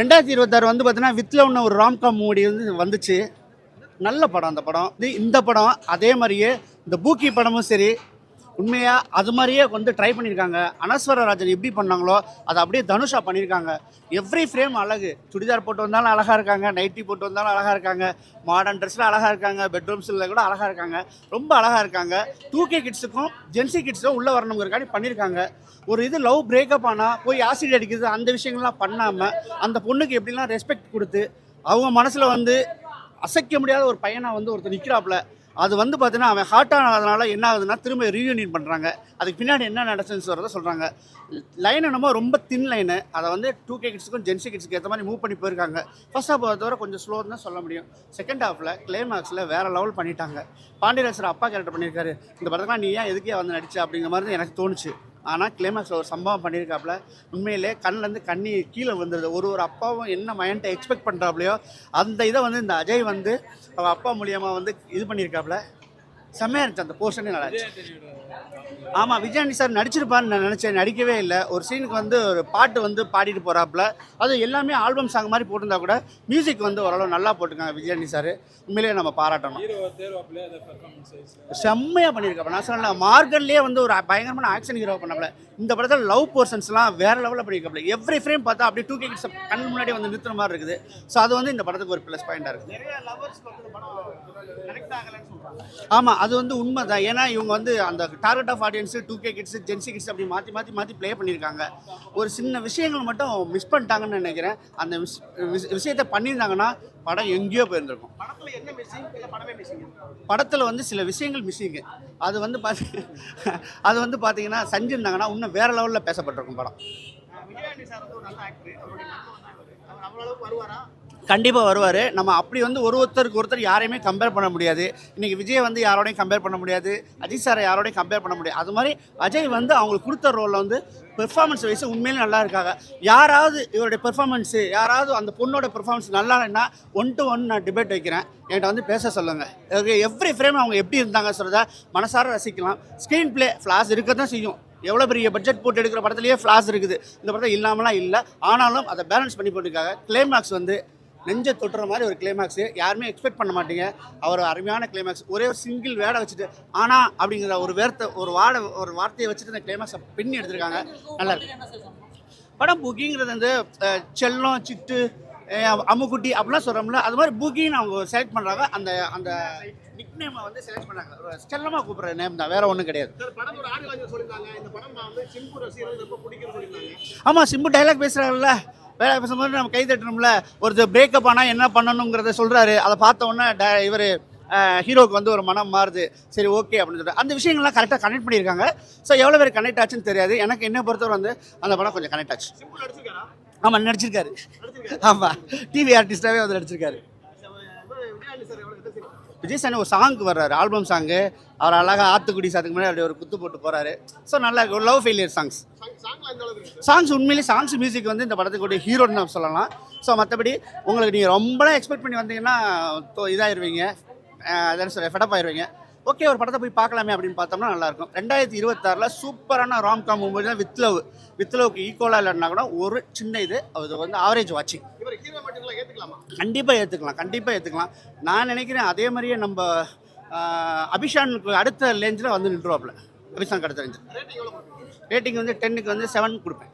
ரெண்டாயிரத்தி இருபத்தாறு வந்து பார்த்தீங்கன்னா ஒன்று ஒரு ராம்காம் மூடி வந்து வந்துச்சு. நல்ல படம் அந்த படம். இது இந்த படம் அதே மாதிரியே இந்த பூக்கி படமும் சரி உண்மையாக அது மாதிரியே வந்து ட்ரை பண்ணியிருக்காங்க அனஸ்வர ராஜன் எப்படி பண்ணாங்களோ அதை அப்படியே தனுஷா பண்ணியிருக்காங்க எவ்ரி ஃப்ரேம் அழகு. சுடிதார் போட்டு வந்தாலும் அழகாக இருக்காங்க நைட்டி போட்டு வந்தாலும் அழகாக இருக்காங்க மாடர்ன் ட்ரெஸ்ஸில் அழகாக இருக்காங்க பெட்ரூம்ஸில் கூட அழகாக இருக்காங்க ரொம்ப அழகாக இருக்காங்க. டூ கே கிட்ஸுக்கும் ஜென்சி கிட்ஸும் உள்ளே வரணுங்கிறக்காண்டி பண்ணியிருக்காங்க ஒரு இது லவ் பிரேக்கப் ஆனால் போய் ஆசிட் அடிக்கிறது அந்த விஷயங்கள்லாம் பண்ணாமல் அந்த பொண்ணுக்கு எப்படிலாம் ரெஸ்பெக்ட் கொடுத்து அவங்க மனசில் வந்து அசைக்க முடியாத ஒரு பையனை வந்து ஒருத்தர் நிற்கிறாப்புல அது வந்து பார்த்தீங்கன்னா அவன் ஹார்ட் ஆனதுனால என்ன ஆகுதுன்னா திரும்ப ரீயூனியன் பண்ணுறாங்க அதுக்கு பின்னாடி என்ன நடச்சுன்னு சொல்கிறத சொல்கிறாங்க லைன் என்னமோ ரொம்ப தின் லைனு அதை வந்து டூ கே கிட்ஸுக்கும் ஜென்சி கிட்ஸுக்கு ஏற்ற மாதிரி மூவ் பண்ணி போயிருக்காங்க. ஃபர்ஸ்ட் ஹாஃப் தவிர கொஞ்சம் ஸ்லோ தான் சொல்ல முடியும். செகண்ட் ஹாஃபில் கிளைமாக்ஸில் வேறு லெவல் பண்ணிட்டாங்க. பாண்டியராசர் அப்பா கேரக்டர் பண்ணியிருக்காரு. இந்த படத்துக்குலாம் நீ ஏன் எதுக்கே வந்து நடிச்ச அப்படிங்கிற மாதிரி தான் எனக்கு தோணுச்சு. ஆனால் கிளைமேக்ஸில் ஒரு சம்பவம் பண்ணியிருக்காப்புல உண்மையிலே கண்ணிலேருந்து கண்ணி கீழே வந்துடுது ஒரு ஒரு அப்பாவும் என்ன மைண்ட்டை எக்ஸ்பெக்ட் பண்ணுறாப்லையோ அந்த இதை வந்து இந்த அஜய் வந்து அவள் அப்பா மூலியமாக வந்து இது பண்ணியிருக்காப்புல செம்மையாக இருந்துச்சு அந்த போர்ஷனே நல்லா இருந்துச்சு. ஆமாம் விஜயாண்டி சார் நடிச்சிருப்பான்னு நான் நினச்சேன். நடிக்கவே இல்லை. ஒரு சீனுக்கு வந்து ஒரு பாட்டு வந்து பாடிட்டு போகிறாப்புல அது எல்லாமே ஆல்பம் சாங் மாதிரி போட்டிருந்தா கூட மியூசிக் வந்து ஓரளவு நல்லா போட்டிருக்காங்க விஜயாண்டி சார். உண்மையிலேயே நம்ம பாராட்டணும். செம்மையாக பண்ணியிருக்காப்ப நான் சொன்னல மார்கன்லேயே வந்து ஒரு பயங்கரமான ஆக்ஷன் ஹீரோ பண்ணப்பல. இந்த படத்தில் லவ் போர்ஷன்ஸ்லாம் வேற லெவலில் பண்ணியிருக்காப்ல எவ்ரி ஃப்ரேம் பார்த்தா அப்படியே டூ கே கிட்ஸ் கண் முன்னாடி வந்து நிறுத்துற மாதிரி இருக்குது. ஸோ அது வந்து இந்த படத்துக்கு ஒரு ப்ளஸ் பாயிண்டாக இருக்குது. ஆமாம் அது வந்து உண்மை தான் ஏன்னா இவங்க வந்து அந்த target of audience two K kids Gen Z kids அப்படி மாற்றி மாற்றி மாற்றி ப்ளே பண்ணியிருக்காங்க. ஒரு சின்ன விஷயங்கள் மட்டும் மிஸ் பண்ணிட்டாங்கன்னு நினைக்கிறேன். அந்த விஷ- விஷ- விஷயத்தை பண்ணியிருந்தாங்கன்னா படம் எங்கேயோ போயிருந்திருக்கும். படத்தில் வந்து சில விஷயங்கள் மிஸ்ஸிங்கு அது வந்து பார்த்தி அது வந்து பார்த்தீங்கன்னா செஞ்சுருந்தாங்கன்னா இன்னும் வேறு லெவலில் பேசப்பட்டிருக்கும் படம். கண்டிப்பாக வருவார். நம்ம அப்படி வந்து ஒரு ஒருத்தருக்கு ஒருத்தர் யாரையுமே கம்பேர் பண்ண முடியாது. இன்றைக்கி விஜய் வந்து யாரோடையும் கம்பேர் பண்ண முடியாது. அஜித் சாரை யாரோடையும் கம்பேர் பண்ண முடியாது. அது மாதிரி அஜய் வந்து அவங்களுக்கு கொடுத்த ரோலில் வந்து பெர்ஃபார்மன்ஸ் வைஸ் உண்மையிலே நல்லா இருக்காங்க. யாராவது இவருடைய பெர்ஃபார்மன்ஸு யாராவது அந்த பொண்ணோட பெர்ஃபார்மன்ஸ் நல்லா இல்லைன்னா ஒன் டு ஒன் நான் டிபேட் வைக்கிறேன். என்கிட்ட வந்து பேச சொல்லுங்கள் எவ்ரி ஃப்ரேம் அவங்க எப்படி இருந்தாங்க சொல்கிறத மனசார ரசிக்கலாம். ஸ்க்ரீன் ப்ளே ஃப்ளாஸ் இருக்க தான் செய்யும். எவ்வளோ பெரிய பட்ஜெட் போட்டு எடுக்கிற படத்துலேயே ஃப்ளாஸ் இருக்குது. இந்த படத்தில் இல்லாமலாம் இல்லை. ஆனாலும் அதை பேலன்ஸ் பண்ணி போட்டிருக்காங்க கிளைமேக்ஸ் வந்து நெஞ்ச தொட்டுற மாதிரி ஒரு கிளைமேக்ஸு யாருமே எக்ஸ்பெக்ட் பண்ண மாட்டீங்க. அவர் அருமையான கிளைமேக்ஸ் ஒரே ஒரு சிங்கிள் வேடை வச்சுட்டு ஆனா அப்படிங்கிற ஒரு வேர்த்தை ஒரு வாடை ஒரு வார்த்தையை வச்சுட்டு இந்த கிளைமேக்ஸை பின்னி எடுத்திருக்காங்க. நல்லா இருக்கு. படம் புக்கிங்கிறது வந்து செல்லம் சிட்டு அம்முக்குட்டி அப்படிலாம் சொல்கிறோம்ல அது மாதிரி புக்கின்னு அவங்க செலக்ட் பண்ணுறாங்க அந்த அந்த நிக் நேமை வந்து செலக்ட் பண்ணாங்க செல்லமாக கூப்பிட்ற நேம் தான். வேற ஒன்றும் கிடையாது. ஆமாம் சிம்பு டைலாக் பேசுகிறாருல்ல வேலை பேசும்போது நம்ம கை தட்டணும்ல ஒருத்தர் பிரேக்கப் ஆனால் என்ன பண்ணணுங்கிறத சொல்கிறாரு அதை பார்த்த உடனே இவர் ஹீரோக்கு வந்து ஒரு மனம் மாறுது. சரி ஓகே அப்படின்னு சொல்லிட்டு அந்த விஷயங்கள்லாம் கரெக்டாக கனெக்ட் பண்ணியிருக்காங்க. ஸோ எவ்வளோ பேர் கனெக்ட் ஆச்சுன்னு தெரியாது. எனக்கு என்ன பொறுத்தவரை வந்து அந்த படம் கொஞ்சம் கனெக்ட் ஆச்சு. ஆமாம் நடிச்சிருக்காரு. ஆமாம் டிவி ஆர்டிஸ்டாகவே வந்து நடிச்சிருக்காரு. விஜய் சாணி ஒரு சாங்க்கு வர்றாரு ஆல்பம் சாங்கு அவர் அழகாக ஆத்துக்குடி சாத்துக்கு முன்னாடி அப்படி ஒரு குத்து போட்டு போகிறாரு ஸோ நல்லா இருக்கு. லவ் ஃபெயிலியர் சாங்ஸ் சாங்ஸ் உண்மையிலே சாங்ஸ் மியூசிக் வந்து இந்த படத்துக்கு ஹீரோன்னு நம்ம சொல்லலாம். ஸோ மற்றபடி உங்களுக்கு நீங்கள் ரொம்பலாம் எக்ஸ்பெக்ட் பண்ணி வந்தீங்கன்னா தோ- அதான் சொல்ல ஃபெடப் ஆயிடுவீங்க ஓகே ஒரு படத்தை போய் பார்க்கலாமே அப்படின்னு பார்த்தோம்னா நல்லாயிருக்கும் ரெண்டாயிரத்தி இருபத்தாறில் சூப்பரான ராம் காம் மூவி தான் வித் லவ் வித் லவ்க்கு ஈக்குவலாக இல்லைன்னா கூட ஒரு சின்ன இது. அது வந்து ஆவரேஜ் வாட்சிங் இவர் ஹீரோ மட்டும் ஏத்துக்கலாமா கண்டிப்பாக ஏற்றுக்கலாம் கண்டிப்பாக ஏற்றுக்கலாம் நான் நினைக்கிறேன் அதே மாதிரியே நம்ம அபிஷானுக்கு அடுத்த ரேஞ்சில் வந்து நின்றுவாப்புல. அபிஷானுக்கு அடுத்த ரேஞ்சில் ரேட்டிங் வந்து டென்னுக்கு வந்து செவன் கொடுப்பேன்.